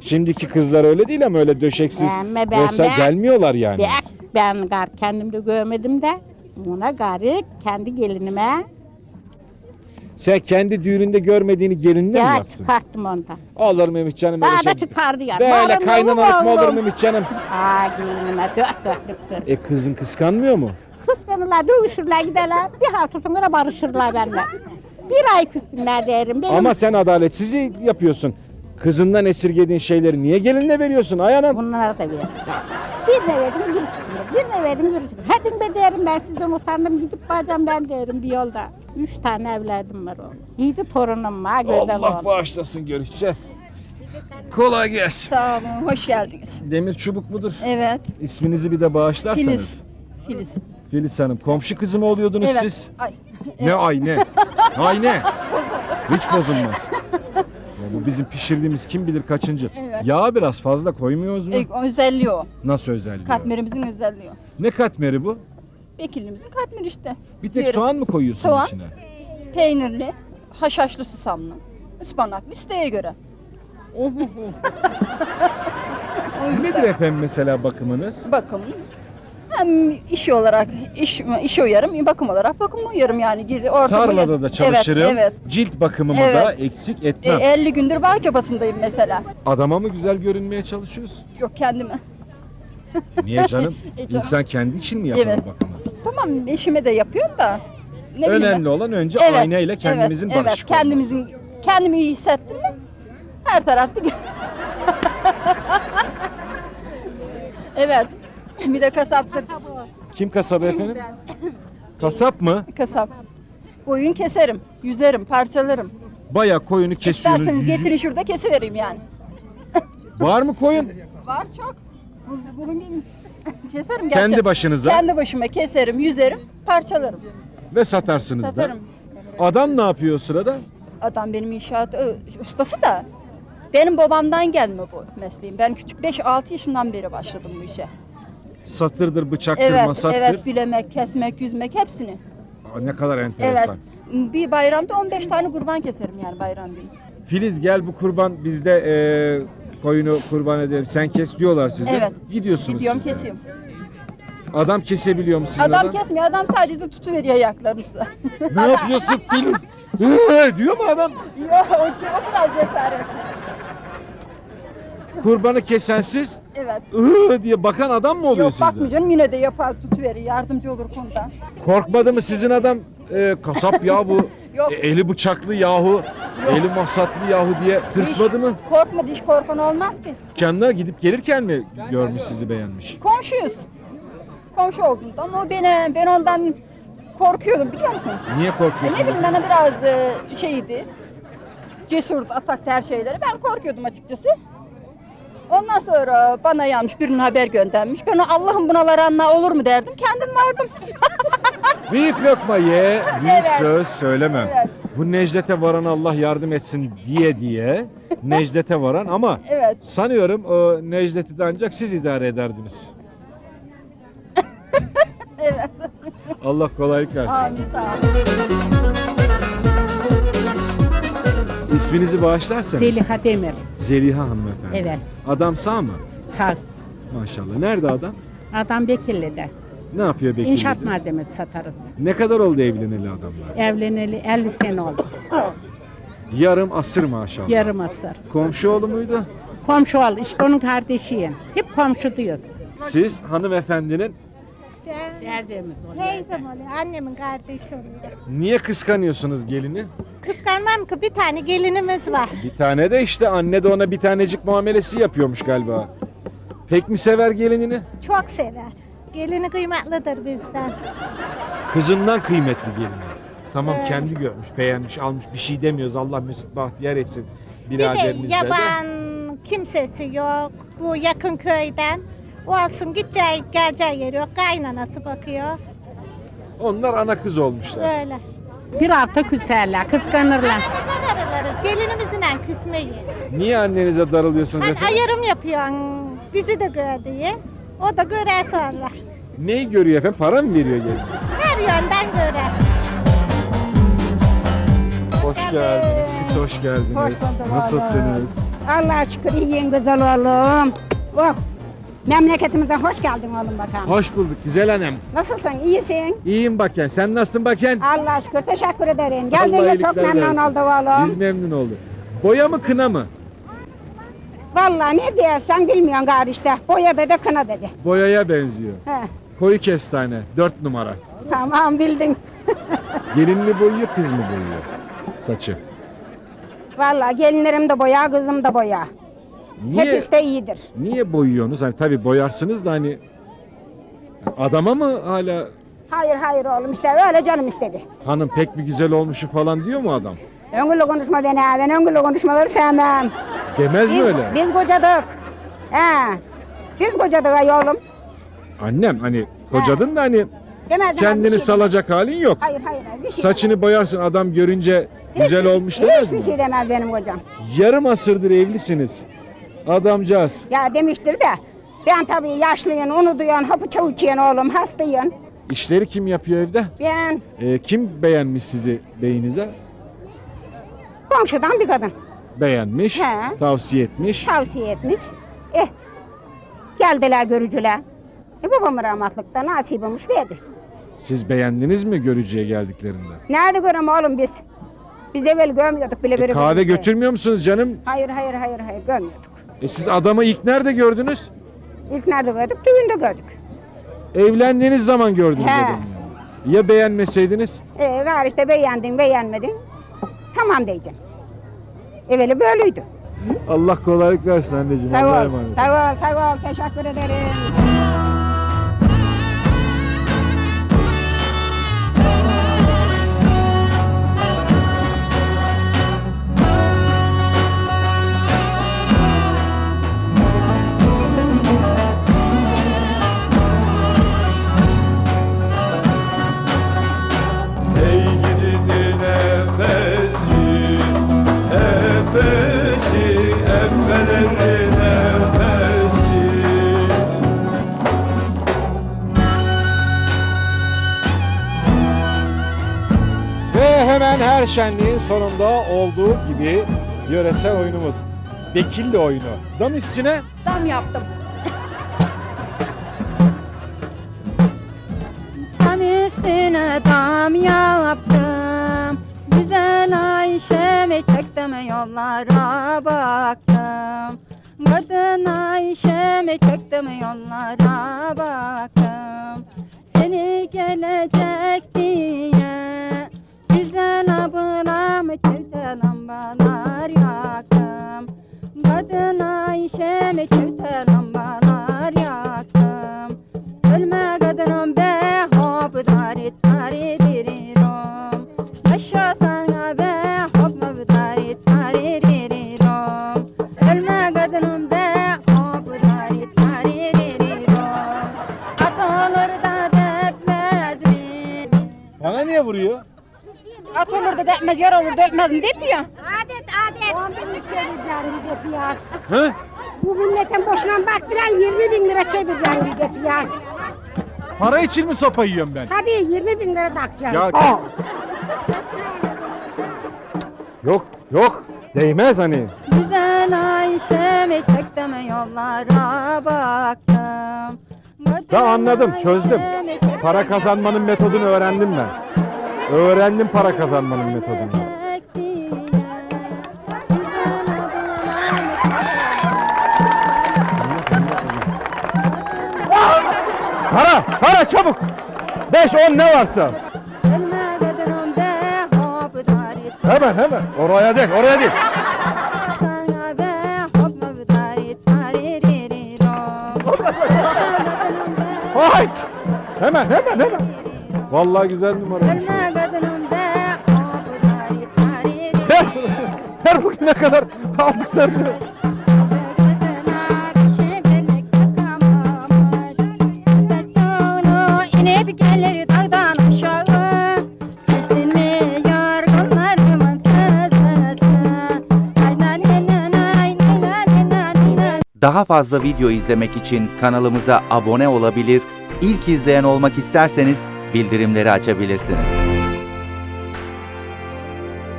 Şimdiki kızlar öyle değil ama öyle döşeksiz Beğenme, beğenme. vesaire gelmiyorlar yani. Ben, ben gar kendimde görmedim de ona gari kendi gelinime Sen kendi düğününde görmediğini gelinle mi ya yaptın? çıkarttım ondan. Olur mu Ümit canım öyle Daha şey? da çıkardı ya. Böyle Malum kaynanalık mı olur oğlum. mu Ümit canım? Aa gelinime dört dörtlüktür. E kızın kıskanmıyor mu? Kıskanırlar, dövüşürler giderler. Bir hafta sonra barışırlar benimle. Bir ay küssünler derim. Benim Ama sen adaletsiz yapıyorsun. Kızından esirgediğin şeyleri niye gelinle veriyorsun Ayhan'ım? Bunlara da veririm. Birine verdim geri çıkıyor. Birine verdim geri çıkıyor. Hadi be derim ben sizden usandım gidip bacağım ben derim bir yolda. Üç tane evladım var oğlum. Yedi torunum var güzel Allah oğlum. bağışlasın görüşeceğiz. Kolay gelsin. Sağ olun, hoş geldiniz. Demir çubuk mudur? Evet, İsminizi bir de bağışlarsanız. Filiz. Filiz. Filiz Hanım. Komşu kızı mı oluyordunuz Evet. siz? Ay, Ne ay ne? Ay ne? Hiç bozulmaz. Bu bizim pişirdiğimiz kim bilir kaçıncı. Evet. Yağ biraz fazla koymuyoruz mu? e, özelliği o. Nasıl özelliği? Katmerimizin özelliği o. Ne katmeri bu? Bekilimizin katmeri işte. Bir tek Yeriz. soğan mı koyuyorsunuz Soğan. içine? Peynirli, haşhaşlı susamlı, ıspanaklı isteğe göre. Nedir efendim mesela bakımınız? Bakım. Hem iş olarak iş iş uyarım, bakım olarak bakım uyarım yani. Girdi ortamı. Tarlada da çalışırım. Evet, evet. Cilt bakımımı Evet. da eksik E, etmem. 50 gündür bağ çabasındayım mesela. Adama mı güzel görünmeye çalışıyorsun? Yok kendime. Niye canım? E, canım. İnsan kendi için mi yapar Evet. bakımı? Tamam eşime de yapıyorum da. Ne bileyim ben. Önemli olan önce Evet, aynayla kendimizin evet, barışık evet, olması. kendimizin kendimi iyi hissettim mi? Her tarafta Evet. Bir de kasaptır. Kim kasabı efendim? Kasap mı? Kasap. Koyun keserim, yüzerim, parçalarım. Bayağı koyunu kesiyorsunuz. İsterseniz yüzü- getirin şurada kesivereyim yani. Var mı koyun? Var çok. Bugün değil. keserim Kendi gerçi. başınıza Kendi başıma keserim, yüzerim, parçalarım. ve satarsınız Satarım. da. Adam ne yapıyor o sırada? Adam benim inşaat ö, ustası da. Benim babamdan gelme bu mesleğim. Ben küçük 5-6 yaşından beri başladım bu işe. Satırdır, bıçaktır, Evet, masattır. evet bilemek, kesmek, yüzmek hepsini. Aa, ne kadar Evet. enteresan. Bir bayramda 15 tane kurban keserim yani bayram günü. Filiz gel bu kurban bizde e, koyunu kurban edelim. Sen kes diyorlar size. Evet. Gidiyorsunuz Gidiyorum siz de. kesiyorum. Adam kesebiliyor mu sizin Adam, adam? kesmiyor, adam sadece tutuveriyor ayaklarınıza. Ne yapıyorsun Filiz? Hı, diyor mu adam? Yok, o, o biraz cesaretli. Kurbanı kesen siz Evet. "Hı" diye bakan adam mı oluyor Yok sizde? bakmıyor canım yine de yapar tutuveriyor, yardımcı olur konuda. Korkmadı mı sizin adam? E, kasap ya bu. Yok. E, eli bıçaklı yahu. Eli masatlı yahu diye tırsmadı mı? Korkmadı, hiç korkan olmaz ki. Kendine gidip gelirken mi görmüş sizi beğenmiş? Komşuyuz. Komşu olduğundan o beni, ben ondan korkuyordum biliyor musun? Niye E ne korkuyorsunuz? bileyim bana biraz e, şeydi. Cesurdu, ataktı her şeyleri. Ben korkuyordum açıkçası. Ondan sonra bana yanlış birinin haber göndermiş. Ben Allah'ım buna varanla olur mu derdim. Kendim vardım. Büyük lokma ye, büyük Evet. söz söylemem. Evet. Bu Necdet'e varan Allah yardım etsin diye diye Necdet'e varan ama Evet. sanıyorum o Necdet'i de ancak siz idare ederdiniz. Evet. Allah kolaylık versin. Amin sağ ol. İsminizi bağışlarsanız. Zeliha Demir. Zeliha hanımefendi. Evet. Adam sağ mı? Sağ. Maşallah. Nerede adam? Adam Bekirli'de. Ne yapıyor Bekir'de? İnşaat malzemesi satarız. Ne kadar oldu evleneli adamlar? Evleneli 50 sene oldu. Yarım asır maşallah. Yarım asır. Komşu oğlu muydu? Komşu ol, işte onun kardeşiyim. Hep komşu diyoruz. Siz hanımefendinin Teyzemiz oluyor. Teyzem oluyor, annemin kardeşi oluyor. niye kıskanıyorsunuz gelini? Kıskanmam ki bir tane gelinimiz var. Bir tane de işte anne de ona bir tanecik muamelesi yapıyormuş galiba. Pek mi sever gelinini? Çok sever. Gelini kıymetlidir bizden. Kızından kıymetli gelini. Tamam kendi görmüş, beğenmiş, almış bir şey demiyoruz. Allah mesut bahtiyar etsin Bir de biraderimizle de. yaban kimsesi yok. Bu yakın köyden. Olsun gideceği geleceği yeri yok. Kaynanası bakıyor. Onlar ana kız olmuşlar. Öyle. Bir hafta küserler, kıskanırlar. Aramıza darılırız. Gelinimizle küsmeyiz. Niye annenize darılıyorsunuz Hani efendim? ayarım yapıyorsun. Bizi de gör diye. O da görer sonra. Neyi görüyor efendim? Para mı veriyor gelin? Her yönden görer. Hoş geldiniz. Siz hoş geldiniz. Hoş bulduk Nasılsınız? Allah'a şükür iyiyin güzel oğlum. Oh. Memleketimize hoş geldin oğlum bakalım. Hoş bulduk güzel annem. Nasılsın? İyisin? İyiyim bakın. Sen nasılsın bakın? Allah'a şükür teşekkür ederim. Allah Geldiğinde çok iyilikler memnun versin. olduk oğlum. Biz memnun olduk. Boya mı kına mı? Vallahi ne diyersen bilmiyorsun gari işte. Boya dedi kına dedi. Boyaya benziyor. He. Koyu kestane. Dört numara. Tamam bildin. Gelin mi boyuyor kız mı boyuyor? Saçı. Vallahi gelinlerim de boya, kızım da boya. Niye, Hepsi de iyidir. niye boyuyorsunuz? Hani tabii boyarsınız da hani adama mı hala Hayır hayır oğlum işte öyle canım istedi. hanım pek bir güzel olmuşu falan diyor mu adam? Öngülü konuşma beni ha. Ben öngülü konuşmaları sevmem. Demez mi Biz, öyle? biz kocadık. He. Biz kocadık ay oğlum. Annem hani kocadın da hani bir kendini şey salacak halin yok. Hayır hayır hayır, bir şey Saçını boyarsın adam görünce güzel Hiçbir şey- olmuş demez Hiçbir mi? şey demez benim kocam. Yarım asırdır evlisiniz. Adamcağız. Ya demiştir de ben tabii yaşlıyım, unutuyorsun, hapı çavuçuyorsun oğlum, hastayım. İşleri kim yapıyor evde? Ben Ee, kim beğenmiş sizi beyinize? komşudan bir kadın Beğenmiş, He. tavsiye etmiş. tavsiye etmiş. Eh, geldiler görücüler. E babam rahmatlıkta nasip olmuş verdi. Siz beğendiniz mi görücüye geldiklerinde? Nerede görem oğlum biz? Biz evvel görmüyorduk bile E, böyle. kahve görüntü. götürmüyor musunuz canım? Hayır hayır hayır hayır görmüyorduk. E siz adamı ilk nerede gördünüz? İlk nerede gördük? Düğünde gördük. Evlendiğiniz zaman gördünüz He. adamı. Ya beğenmeseydiniz? E var işte beğendin beğenmedin. Tamam diyeceğim. Evveli böyleydi. Allah kolaylık versin anneciğim. Sağ Allah'a ol, emanet. sağ ol, sağ ol. Teşekkür ederim. Şenliğin sonunda olduğu gibi yöresel oyunumuz. Bekilli oyunu. Dam üstüne Dam yaptım. Dam üstüne dam yaptım. Güzel Ayşe'mi çektim yollara baktım. Kadın Ayşe'mi çektim yollara baktım. Seni gelecek diye lambalar yaktım. Kadın Ayşe'mi çifte lambalar yaktım. Ölme kadınım be hop dari dari dirirom. Yaşa sana be hop dari dari dirirom. Kadınım be hop dari dari dirirom. At da depmez mi? niye vuruyor? At olur da depmez, yar olur da öpmez mi deyip ya. Adet adet. 10 bin çevireceğim bir depi ya. Hı? Bu milletin boşuna baktıran 20 bin lira çevireceğim bir depi ya. Para için mi sopa yiyorum ben? Tabii 20 bin lira takacağım. Ya Yok yok değmez hani. Güzel Ayşe'mi çektim yollara baktım. Tamam anladım çözdüm. Para kazanmanın metodunu öğrendim ben. Öğrendim para kazanmanın metodunu. Para para çabuk. 5 10 ne varsa. Hemen hemen. Oraya değil oraya değil. Hayt. Hemen hemen hemen. Vallahi güzel numaraymış. Her, bugüne kadar nay nay nay Daha fazla video izlemek için kanalımıza abone olabilir, ilk izleyen olmak isterseniz bildirimleri açabilirsiniz.